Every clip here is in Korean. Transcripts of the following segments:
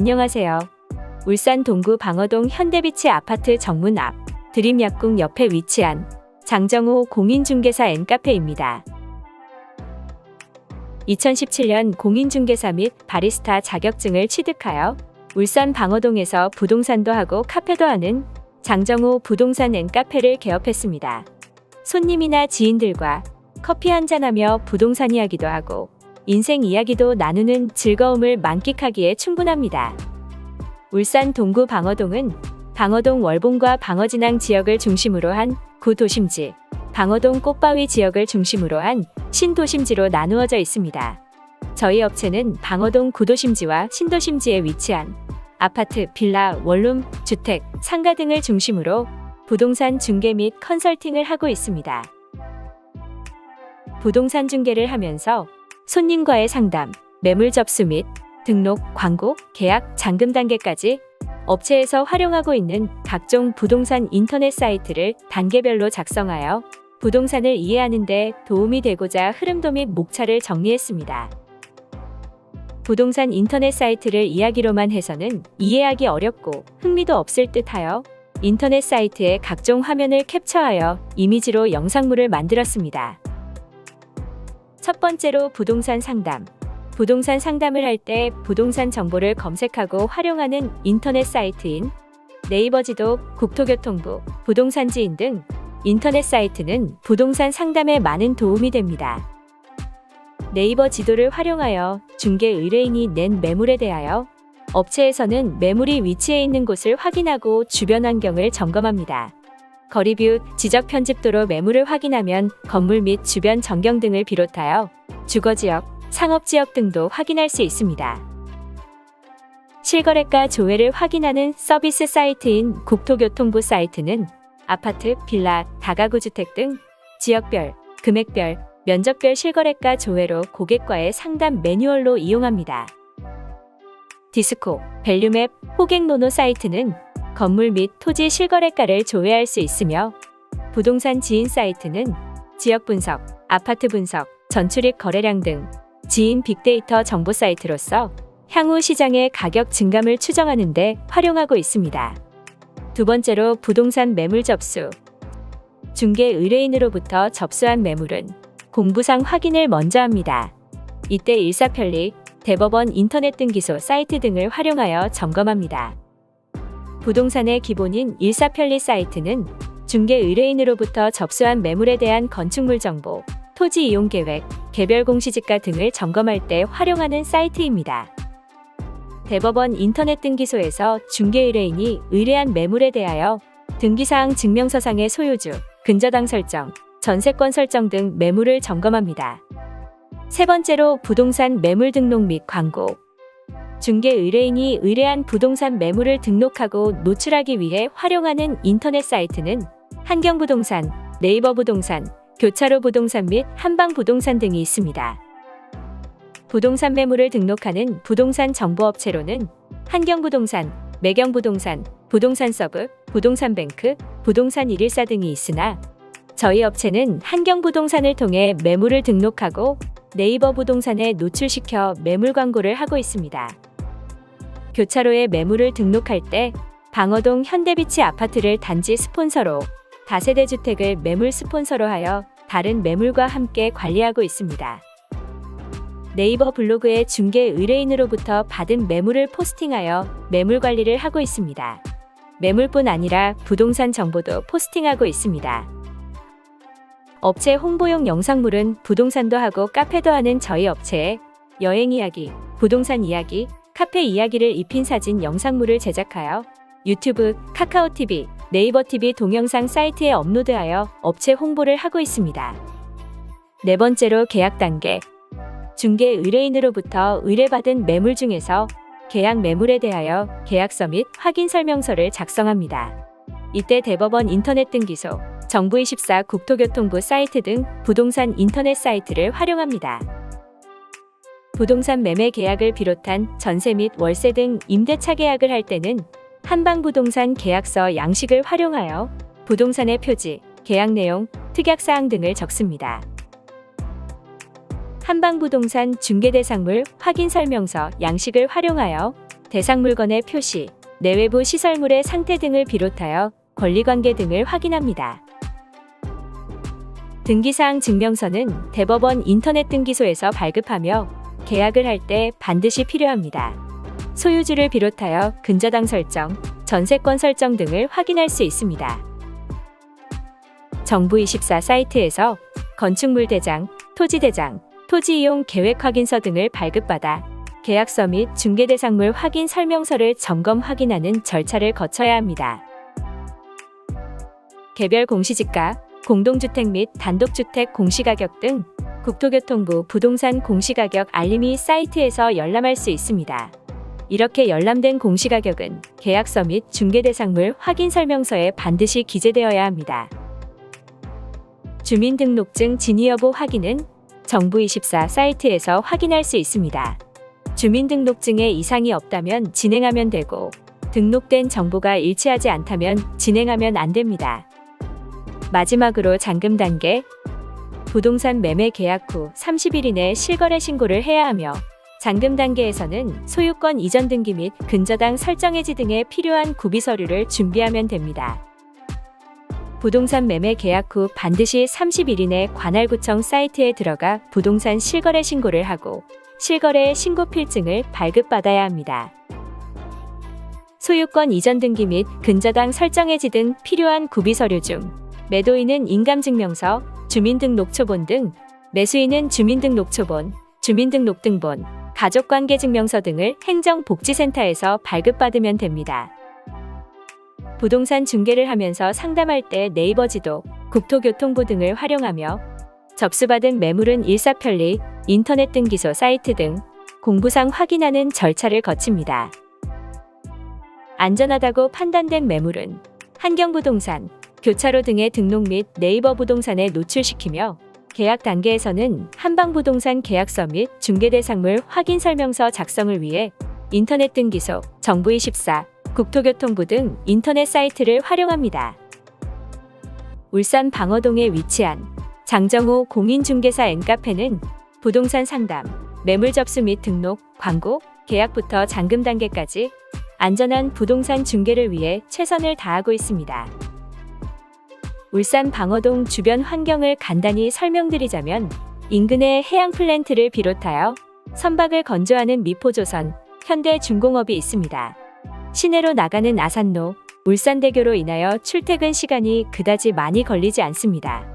안녕하세요. 울산 동구 방어동 현대비치 아파트 정문 앞 드림약국 옆에 위치한 장정호 공인중개사 N카페입니다. 2017년 공인중개사 및 바리스타 자격증을 취득하여 울산 방어동에서 부동산도 하고 카페도 하는 장정호 부동산 N카페를 개업했습니다. 손님이나 지인들과 커피 한잔하며 부동산 이야기도 하고 인생 이야기도 나누는 즐거움을 만끽하기에 충분합니다. 울산 동구 방어동은 방어동 월봉과 방어진항 지역을 중심으로 한 구도심지, 방어동 꽃바위 지역을 중심으로 한 신도심지로 나누어져 있습니다. 저희 업체는 방어동 구도심지와 신도심지에 위치한 아파트, 빌라, 원룸, 주택, 상가 등을 중심으로 부동산 중개 및 컨설팅을 하고 있습니다. 부동산 중개를 하면서 손님과의 상담, 매물 접수 및 등록, 광고, 계약, 잔금 단계까지 업체에서 활용하고 있는 각종 부동산 인터넷 사이트를 단계별로 작성하여 부동산을 이해하는 데 도움이 되고자 흐름도 및 목차를 정리했습니다. 부동산 인터넷 사이트를 이야기로만 해서는 이해하기 어렵고 흥미도 없을 듯하여 인터넷 사이트의 각종 화면을 캡처하여 이미지로 영상물을 만들었습니다. 첫 번째로 부동산 상담. 부동산 상담을 할 때 부동산 정보를 검색하고 활용하는 인터넷 사이트인 네이버 지도, 국토교통부, 부동산 지인 등 인터넷 사이트는 부동산 상담에 많은 도움이 됩니다. 네이버 지도를 활용하여 중개 의뢰인이 낸 매물에 대하여 업체에서는 매물이 위치해 있는 곳을 확인하고 주변 환경을 점검합니다. 거리뷰, 지적 편집도로 매물을 확인하면 건물 및 주변 전경 등을 비롯하여 주거지역, 상업지역 등도 확인할 수 있습니다. 실거래가 조회를 확인하는 서비스 사이트인 국토교통부 사이트는 아파트, 빌라, 다가구 주택 등 지역별, 금액별, 면적별 실거래가 조회로 고객과의 상담 매뉴얼로 이용합니다. 디스코, 밸류맵, 호객노노 사이트는 건물 및 토지 실거래가를 조회할 수 있으며 부동산 지인 사이트는 지역 분석, 아파트 분석, 전출입 거래량 등 지인 빅데이터 정보 사이트로서 향후 시장의 가격 증감을 추정하는 데 활용하고 있습니다. 두 번째로 부동산 매물 접수. 중개 의뢰인으로부터 접수한 매물은 공부상 확인을 먼저 합니다. 이때 일사편리, 대법원 인터넷 등기소 사이트 등을 활용하여 점검합니다. 부동산의 기본인 일사편리 사이트는 중개 의뢰인으로부터 접수한 매물에 대한 건축물 정보, 토지 이용 계획, 개별 공시지가 등을 점검할 때 활용하는 사이트입니다. 대법원 인터넷 등기소에서 중개 의뢰인이 의뢰한 매물에 대하여 등기사항 증명서상의 소유주, 근저당 설정, 전세권 설정 등 매물을 점검합니다. 세 번째로 부동산 매물 등록 및 광고. 중개 의뢰인이 의뢰한 부동산 매물을 등록하고 노출하기 위해 활용하는 인터넷 사이트는 한경부동산, 네이버 부동산, 교차로 부동산 및 한방 부동산 등이 있습니다. 부동산 매물을 등록하는 부동산 정보업체로는 한경부동산, 매경부동산, 부동산 서브, 부동산 뱅크, 부동산 114 등이 있으나 저희 업체는 한경부동산을 통해 매물을 등록하고 네이버 부동산에 노출시켜 매물 광고를 하고 있습니다. 교차로에 매물을 등록할 때 방어동 현대비치 아파트를 단지 스폰서로 다세대 주택을 매물 스폰서로 하여 다른 매물과 함께 관리하고 있습니다. 네이버 블로그에 중개 의뢰인으로부터 받은 매물을 포스팅하여 매물 관리를 하고 있습니다. 매물뿐 아니라 부동산 정보도 포스팅하고 있습니다. 업체 홍보용 영상물은 부동산도 하고 카페도 하는 저희 업체에 여행 이야기, 부동산 이야기, 카페 이야기를 입힌 사진 영상물을 제작하여 유튜브, 카카오TV, 네이버TV 동영상 사이트에 업로드하여 업체 홍보를 하고 있습니다. 네 번째로 계약 단계. 중개 의뢰인으로부터 의뢰받은 매물 중에서 계약 매물에 대하여 계약서 및 확인 설명서를 작성합니다. 이때 대법원 인터넷 등기소, 정부24 국토교통부 사이트 등 부동산 인터넷 사이트를 활용합니다. 부동산 매매 계약을 비롯한 전세 및 월세 등 임대차 계약을 할 때는 한방부동산 계약서 양식을 활용하여 부동산의 표지, 계약 내용, 특약사항 등을 적습니다. 한방부동산 중개대상물 확인 설명서 양식을 활용하여 대상 물건의 표시, 내외부 시설물의 상태 등을 비롯하여 권리관계 등을 확인합니다. 등기사항 증명서는 대법원 인터넷 등기소에서 발급하며 계약을 할 때 반드시 필요합니다. 소유주를 비롯하여 근저당 설정, 전세권 설정 등을 확인할 수 있습니다. 정부24 사이트에서 건축물 대장, 토지 대장, 토지 이용 계획 확인서 등을 발급받아 계약서 및 중개 대상물 확인 설명서를 점검 확인하는 절차를 거쳐야 합니다. 개별 공시지가, 공동주택 및 단독주택 공시가격 등 국토교통부 부동산 공시가격 알림이 사이트에서 열람할 수 있습니다. 이렇게 열람된 공시가격은 계약서 및 중개대상물 확인 설명서에 반드시 기재되어야 합니다. 주민등록증 진위 여부 확인은 정부24 사이트에서 확인할 수 있습니다. 주민등록증에 이상이 없다면 진행하면 되고 등록된 정보가 일치하지 않다면 진행하면 안 됩니다. 마지막으로 잔금 단계 부동산 매매 계약 후 30일 이내 실거래 신고를 해야 하며 잔금 단계에서는 소유권 이전 등기 및 근저당 설정 해지 등에 필요한 구비 서류를 준비하면 됩니다. 부동산 매매 계약 후 반드시 30일 이내 관할구청 사이트에 들어가 부동산 실거래 신고를 하고 실거래 신고 필증을 발급받아야 합니다. 소유권 이전 등기 및 근저당 설정 해지 등 필요한 구비 서류 중 매도인은 인감증명서, 주민등록초본 등 매수인은 주민등록초본, 주민등록등본, 가족관계증명서 등을 행정복지센터에서 발급받으면 됩니다. 부동산 중개를 하면서 상담할 때 네이버 지도, 국토교통부 등을 활용하며 접수받은 매물은 일사편리, 인터넷 등기소 사이트 등 공부상 확인하는 절차를 거칩니다. 안전하다고 판단된 매물은 환경부동산, 교차로 등의 등록 및 네이버 부동산에 노출시키며 계약 단계에서는 한방부동산 계약서 및 중개대상물 확인 설명서 작성을 위해 인터넷 등기소, 정부24, 국토교통부 등 인터넷 사이트를 활용합니다. 울산 방어동에 위치한 장정호 공인중개사 N카페는 부동산 상담, 매물 접수 및 등록, 광고, 계약부터 잔금 단계까지 안전한 부동산 중개를 위해 최선을 다하고 있습니다. 울산 방어동 주변 환경을 간단히 설명드리자면 인근의 해양 플랜트를 비롯하여 선박을 건조하는 미포조선, 현대중공업이 있습니다. 시내로 나가는 아산로, 울산대교로 인하여 출퇴근 시간이 그다지 많이 걸리지 않습니다.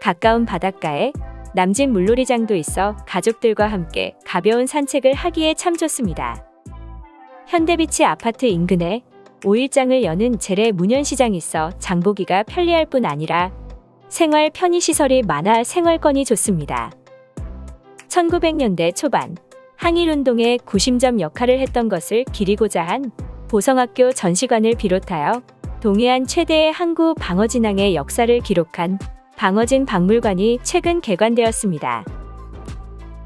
가까운 바닷가에 남진 물놀이장도 있어 가족들과 함께 가벼운 산책을 하기에 참 좋습니다. 현대비치 아파트 인근에 5일장을 여는 재래 문현시장이 있어 장보기가 편리할 뿐 아니라 생활 편의시설이 많아 생활권이 좋습니다. 1900년대 초반 항일운동의 구심점 역할을 했던 것을 기리고자 한 보성학교 전시관을 비롯하여 동해안 최대의 항구 방어진항의 역사를 기록한 방어진 박물관이 최근 개관되었습니다.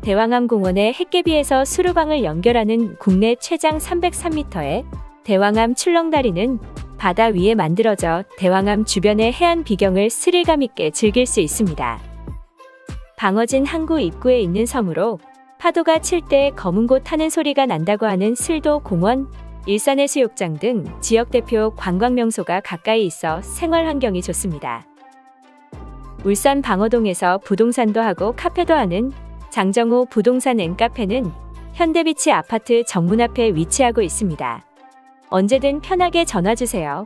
대왕암 공원의 햇개비에서 수루방을 연결하는 국내 최장 303m의 대왕암 출렁다리는 바다 위에 만들어져 대왕암 주변의 해안 비경을 스릴감 있게 즐길 수 있습니다. 방어진 항구 입구에 있는 섬으로 파도가 칠 때 검은 곳 타는 소리가 난다고 하는 슬도 공원, 일산해 수욕장 등 지역 대표 관광 명소가 가까이 있어 생활 환경이 좋습니다. 울산 방어동에서 부동산도 하고 카페도 하는 장정호 부동산 N카페는 현대비치 아파트 정문 앞에 위치하고 있습니다. 언제든 편하게 전화 주세요.